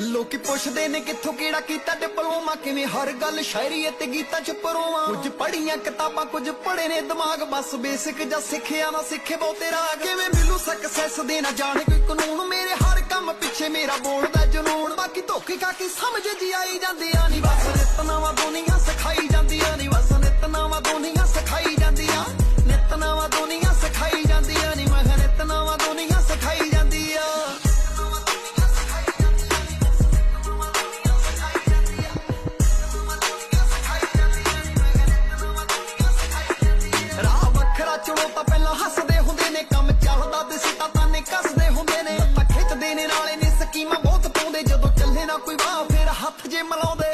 ਲੋਕੀ ਪੁੱਛਦੇ ਨੇ ਕਿੱਥੋਂ ਕਿਹੜਾ ਕੀਤਾ ਡਿਪਲੋਮਾ, ਕਿਵੇਂ ਹਰ ਗੱਲ ਸ਼ਾਇਰੀ ਤੇ ਗੀਤਾਂ ਚ ਪਰੋਵਾਂ। ਕੁਝ ਪੜੀਆਂ ਕਿਤਾਬਾਂ, ਕੁਝ ਪੜੇ ਨੇ ਦਿਮਾਗ, ਬਸ ਬੇਸਿਕ ਜਾਂ ਸਿੱਖਿਆ ਨਾ ਸਿੱਖੇ ਬਹੁਤੇ ਰਾਗ। ਕਿਵੇਂ ਮਿਲੂ ਸਕਸੈਸ ਦੇ ਨਾ ਜਾਣੇ ਕੋਈ ਕਾਨੂੰਨ? ਮੇਰੇ ਹਰ ਕੰਮ ਪਿੱਛੇ ਮੇਰਾ ਬੋਲਦਾ ਜਨੂਨ। ਬਾਕੀ ਧੋਖੇ ਖਾ ਕੇ ਸਮਝ ਜੀ ਆਈ ਵੱਖਰਾ ਤਾਂ ਪਹਿਲਾਂ ਹੱਸਦੇ ਹੁੰਦੇ ਨੇ, ਕੰਮ ਚੱਲਦਾ ਤੇ ਸਿੱਟਾ ਤਾਨੇ ਕੱਸਦੇ ਹੁੰਦੇ ਨੇ। ਤਾਂ ਖਿੱਚਦੇ ਨੇ, ਨਾਲੇ ਨੇ ਸਕੀਮਾਂ ਬਹੁਤ ਪਾਉਂਦੇ, ਜਦੋਂ ਚੱਲੇ ਨਾ ਕੋਈ ਵਾਹ, ਫਿਰ ਹੱਥ ਜੇ ਮਲਾਉਂਦੇ।